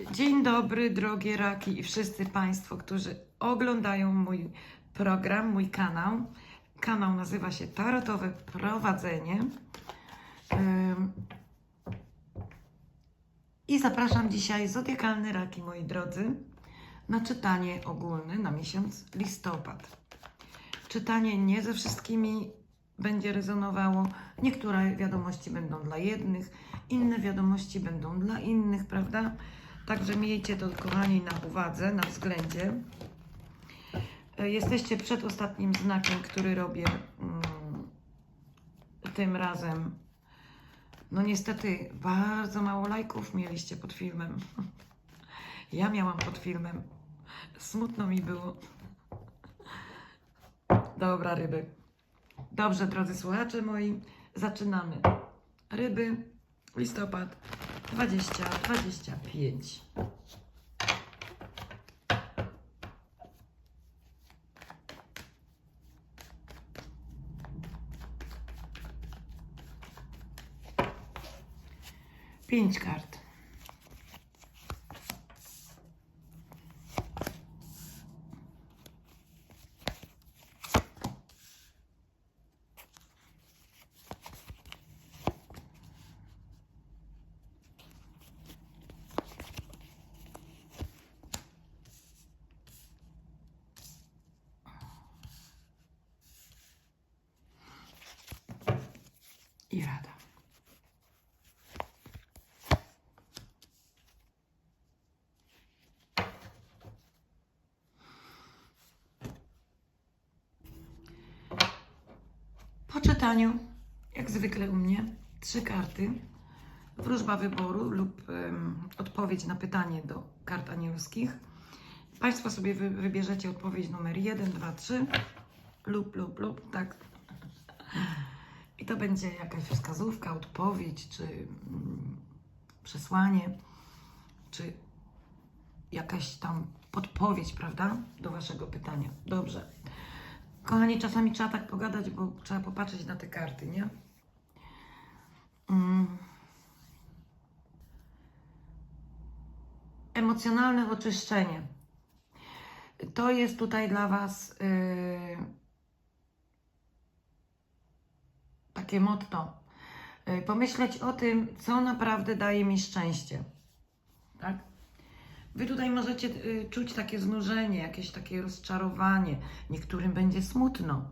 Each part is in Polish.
Dzień dobry, drogie raki i wszyscy Państwo, którzy oglądają mój program, mój kanał. Kanał nazywa się Tarotowe Prowadzenie. I zapraszam dzisiaj zodiakalne raki, moi drodzy, na czytanie ogólne na miesiąc listopad. Czytanie nie ze wszystkimi będzie rezonowało. Niektóre wiadomości będą dla jednych, inne wiadomości będą dla innych, prawda? Także miejcie to, kochani, na uwadze, na względzie. E, Jesteście przed ostatnim znakiem, który robię mm, tym razem. No niestety, bardzo mało lajków mieliście pod filmem. Ja miałam pod filmem. Smutno mi było. Dobra, ryby. Dobrze, drodzy słuchacze moi, zaczynamy. Ryby, listopad 2025. Pięć kart. I rada. Po czytaniu, jak zwykle u mnie, trzy karty. Wróżba wyboru lub em, odpowiedź na pytanie do kart anielskich. Państwo sobie wy, wybierzecie odpowiedź numer 1, 2, 3 lub, lub, lub, tak. I to będzie jakaś wskazówka, odpowiedź, czy mm, przesłanie, czy jakaś tam podpowiedź, prawda, do Waszego pytania. Dobrze. Kochani, czasami trzeba tak pogadać, bo trzeba popatrzeć na te karty, nie? Mm. Emocjonalne oczyszczenie. To jest tutaj dla Was yy, takie motto. Yy, pomyśleć o tym, co naprawdę daje mi szczęście. Tak? Wy tutaj możecie y, czuć takie znużenie, jakieś takie rozczarowanie. Niektórym będzie smutno.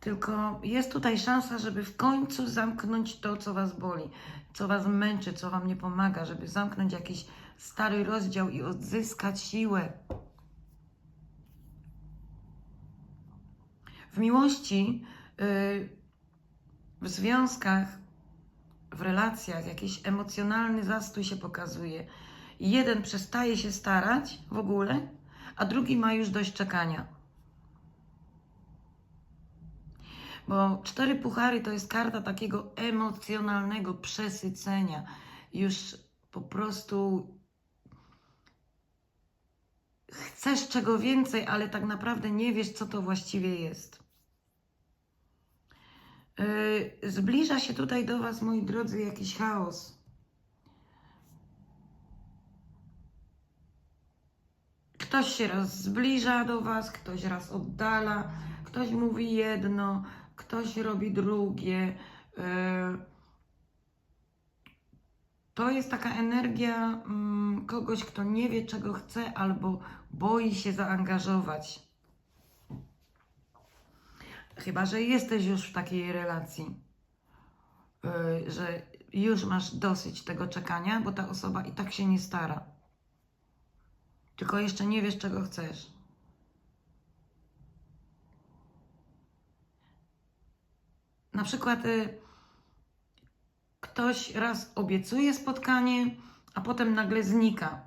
Tylko jest tutaj szansa, żeby w końcu zamknąć to, co Was boli, co Was męczy, co Wam nie pomaga, żeby zamknąć jakiś stary rozdział i odzyskać siłę. W miłości, y, w związkach, w relacjach jakiś emocjonalny zastój się pokazuje. Jeden przestaje się starać w ogóle, a drugi ma już dość czekania. Bo cztery puchary to jest karta takiego emocjonalnego przesycenia. Już po prostu chcesz czego więcej, ale tak naprawdę nie wiesz, co to właściwie jest. Yy, zbliża się tutaj do Was, moi drodzy, jakiś chaos. Ktoś się raz zbliża do Was, ktoś raz oddala, ktoś mówi jedno, ktoś robi drugie. Yy, To jest taka energia mm, kogoś, kto nie wie, czego chce, albo boi się zaangażować. Chyba, że jesteś już w takiej relacji, yy, że już masz dosyć tego czekania, bo ta osoba i tak się nie stara. Tylko jeszcze nie wiesz, czego chcesz. Na przykład y, ktoś raz obiecuje spotkanie, a potem nagle znika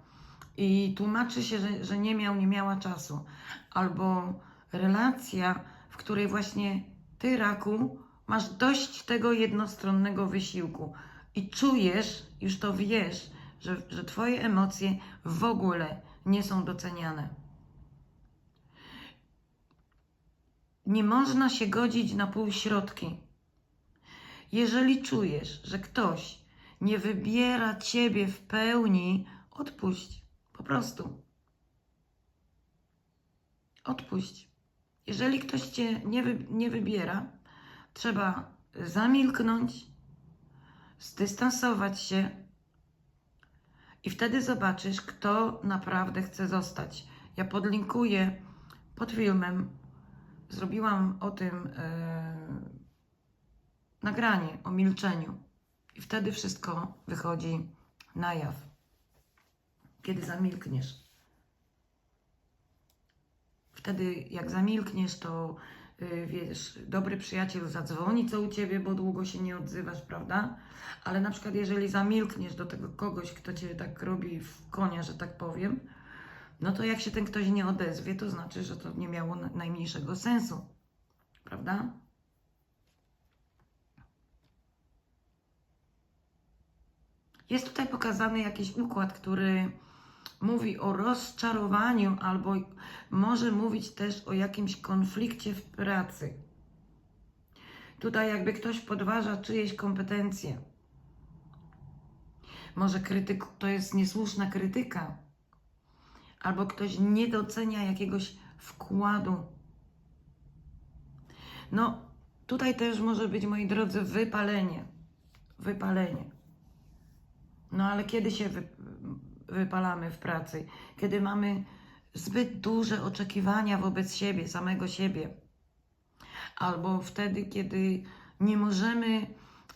i tłumaczy się, że, że nie miał, nie miała czasu. Albo relacja, w której właśnie ty, raku, masz dość tego jednostronnego wysiłku i czujesz, już to wiesz, że, że twoje emocje w ogóle nie są doceniane. Nie można się godzić na półśrodki. Jeżeli czujesz, że ktoś nie wybiera ciebie w pełni Odpuść. Po prostu. Odpuść. Jeżeli ktoś cię nie, wy, nie wybiera, trzeba zamilknąć, zdystansować się i wtedy zobaczysz, kto naprawdę chce zostać. Ja podlinkuję pod filmem. Zrobiłam o tym e, nagranie o milczeniu. I wtedy wszystko wychodzi na jaw. Kiedy zamilkniesz. Wtedy, jak zamilkniesz, to wiesz, dobry przyjaciel zadzwoni co u ciebie, bo długo się nie odzywasz, prawda? Ale na przykład, jeżeli zamilkniesz do tego kogoś, kto cię tak robi w konia, że tak powiem, no to jak się ten ktoś nie odezwie, to znaczy, że to nie miało na- najmniejszego sensu, prawda? Jest tutaj pokazany jakiś układ, który mówi o rozczarowaniu, albo może mówić też o jakimś konflikcie w pracy. Tutaj jakby ktoś podważa czyjeś kompetencje. Może krytyk, to jest niesłuszna krytyka, albo ktoś nie docenia jakiegoś wkładu. No, tutaj też może być, moi drodzy, wypalenie. Wypalenie. No ale kiedy się wy, wypalamy w pracy? Kiedy mamy zbyt duże oczekiwania wobec siebie, samego siebie. Albo wtedy, kiedy nie możemy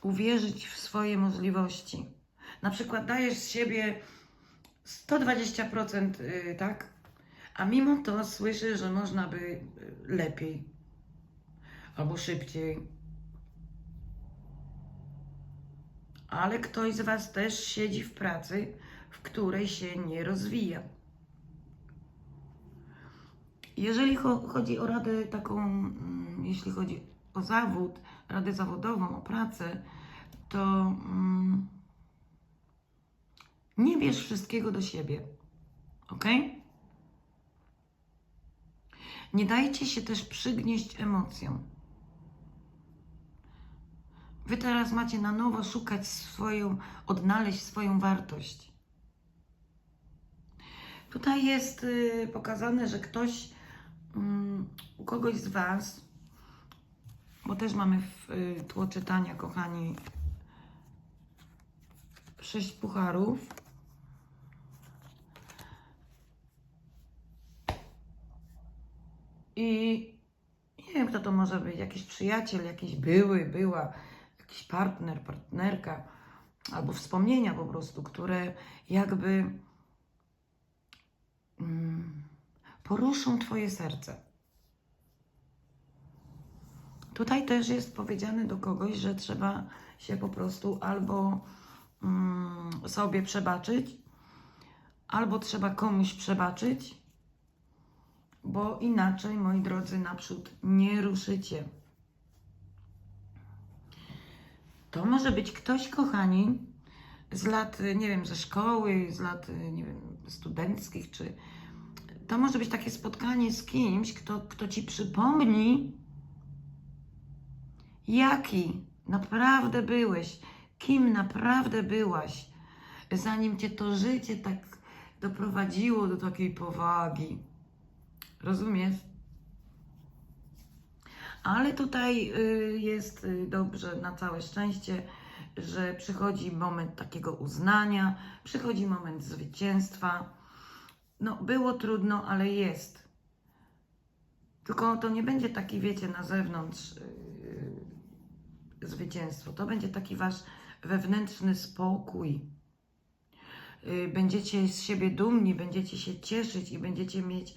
uwierzyć w swoje możliwości. Na przykład dajesz z siebie 120%, y, tak? A mimo to słyszysz, że można by y, lepiej albo szybciej. ale ktoś z Was też siedzi w pracy, w której się nie rozwija. Jeżeli cho- chodzi o radę taką, mm, jeśli chodzi o zawód, radę zawodową, o pracę, to mm, nie bierz wszystkiego do siebie. Ok? Nie dajcie się też przygnieść emocjom. Wy teraz macie na nowo szukać swoją, odnaleźć swoją wartość. Tutaj jest y, pokazane, że ktoś, mm, u kogoś z Was, bo też mamy w y, tło czytania, kochani, sześć pucharów. I nie wiem, kto to może być, jakiś przyjaciel, jakiś były, była, jakiś partner, partnerka, albo wspomnienia po prostu, które jakby poruszą Twoje serce. Tutaj też jest powiedziane do kogoś, że trzeba się po prostu albo mm, sobie przebaczyć, albo trzeba komuś przebaczyć, bo inaczej, moi drodzy, naprzód nie ruszycie. To może być ktoś, kochani, z lat, nie wiem, ze szkoły, z lat, nie wiem, studenckich, czy to może być takie spotkanie z kimś, kto, kto ci przypomni, jaki naprawdę byłeś, kim naprawdę byłaś, zanim cię to życie tak doprowadziło do takiej powagi. Rozumiesz? Ale tutaj y, jest y, dobrze, na całe szczęście, że przychodzi moment takiego uznania, przychodzi moment zwycięstwa. No, było trudno, ale jest. Tylko to nie będzie taki, wiecie, na zewnątrz yy, zwycięstwo. To będzie taki wasz wewnętrzny spokój. Yy, będziecie z siebie dumni, będziecie się cieszyć i będziecie mieć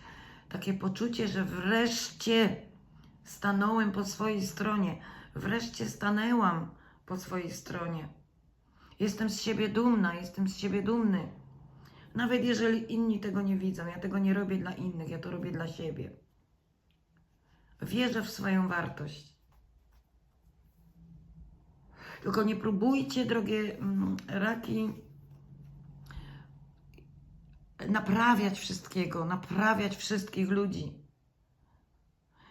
takie poczucie, że wreszcie stanąłem po swojej stronie, wreszcie stanęłam po swojej stronie. Jestem z siebie dumna, jestem z siebie dumny. Nawet jeżeli inni tego nie widzą, ja tego nie robię dla innych, ja to robię dla siebie. Wierzę w swoją wartość. Tylko nie próbujcie, drogie mm, raki, naprawiać wszystkiego, naprawiać wszystkich ludzi.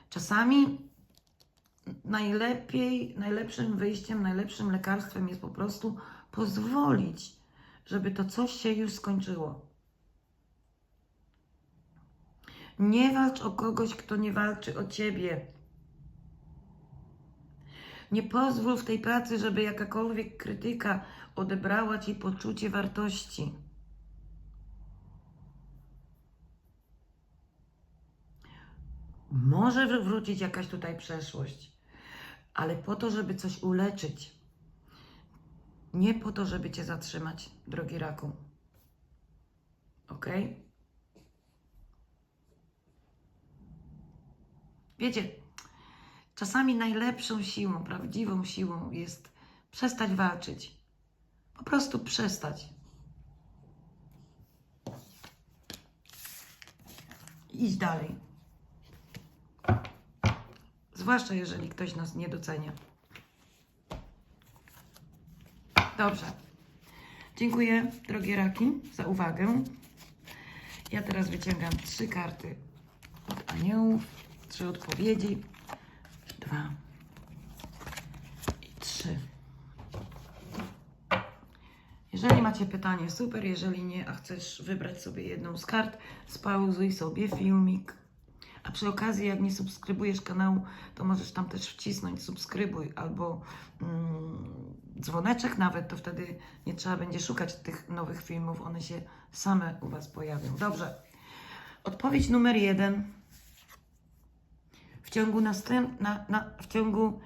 Czasami najlepiej, najlepszym wyjściem, najlepszym lekarstwem jest po prostu pozwolić, żeby to coś się już skończyło. Nie walcz o kogoś, kto nie walczy o ciebie. Nie pozwól w tej pracy, żeby jakakolwiek krytyka odebrała ci poczucie wartości. Może wr- wrócić jakaś tutaj przeszłość, ale po to, żeby coś uleczyć. Nie po to, żeby cię zatrzymać, drogi raku. Ok? Wiecie, czasami najlepszą siłą, prawdziwą siłą jest przestać walczyć. Po prostu przestać. Iść dalej. Zwłaszcza jeżeli ktoś nas nie docenia. Dobrze. Dziękuję, drogie raki, za uwagę. Ja teraz wyciągam trzy karty od aniołów, trzy odpowiedzi, dwa i trzy. Jeżeli macie pytanie, super. Jeżeli nie, a chcesz wybrać sobie jedną z kart, spauzuj sobie filmik. Przy okazji, jak nie subskrybujesz kanału, to możesz tam też wcisnąć subskrybuj albo mm, dzwoneczek nawet, to wtedy nie trzeba będzie szukać tych nowych filmów, one się same u Was pojawią. Dobrze. Odpowiedź numer jeden. W ciągu, następ, na, na, w ciągu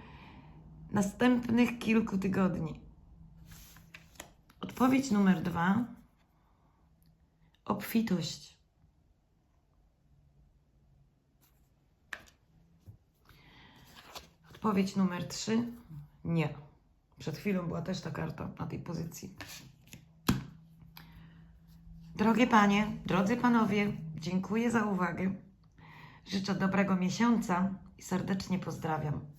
następnych kilku tygodni. Odpowiedź numer dwa. Obfitość. Odpowiedź numer trzy. Nie. Przed chwilą była też ta karta na tej pozycji. Drogie panie, drodzy panowie, dziękuję za uwagę. Życzę dobrego miesiąca i serdecznie pozdrawiam.